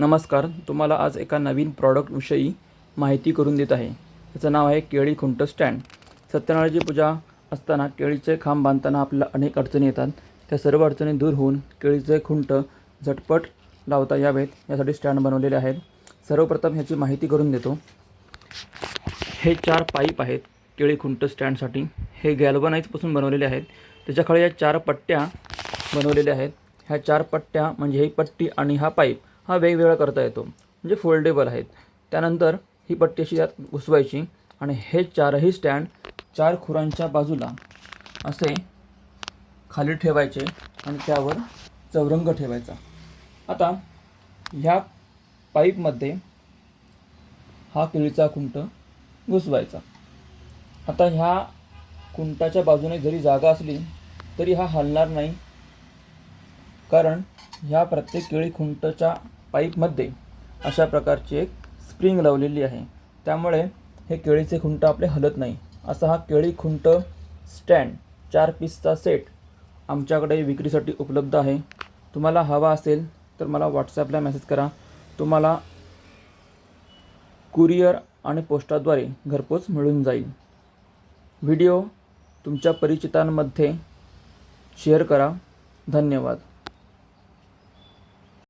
नमस्कार तुम्हाला आज एका नवीन प्रॉडक्टविषयी माहिती करून देत आहे. त्याचं नाव आहे केळी खुंट स्टँड सत्यनारायणाची पूजा असताना केळीचे खांब बांधताना आपल्याला अनेक अडचणी येतात. त्या सर्व अडचणी दूर होऊन केळीचे खुंट झटपट लावता यावेत. यासाठी स्टँड बनवलेले आहेत. सर्वप्रथम ह्याची माहिती करून देतो. हे चार पाईप आहेत केळी खुंट स्टँडसाठी हे गॅल्वनाईजपासून बनवलेले आहेत. त्याच्याखाली या चार पट्ट्या बनवलेल्या आहेत. ह्या चार पट्ट्या म्हणजे ही पट्टी आणि हा पाईप हा वेगवेगळा करता येतो. म्हणजे फोल्डेबल आहेत. त्यानंतर ही पट्टी अशी यात घुसवायची आणि हे चारही स्टँड चार खुरांच्या बाजूला असे खाली ठेवायचे आणि त्यावर चौरंग ठेवायचा. आता ह्या पाईपमध्ये हा केळीचा खुंट घुसवायचा. आता ह्या कुंटाच्या बाजूने जरी जागा असली तरी हा हलणार नाही. कारण ह्या प्रत्येक केळी खुंटच्या पाईपमध्ये अशा प्रकारची एक स्प्रिंग लावलेली आहे. त्यामुळे हे केळीचे खुंट आपले हलत नाही. असा हा केळी खुंट स्टँड चार पीसचा सेट आमच्याकडे विक्रीसाठी उपलब्ध आहे. तुम्हाला हवा असेल तर मला व्हॉट्सॲपला मेसेज करा. तुम्हाला कुरिअर आणि पोस्टाद्वारे घरपोच मिळून जाईल. व्हिडिओ तुमच्या परिचितांमध्ये शेअर करा. धन्यवाद.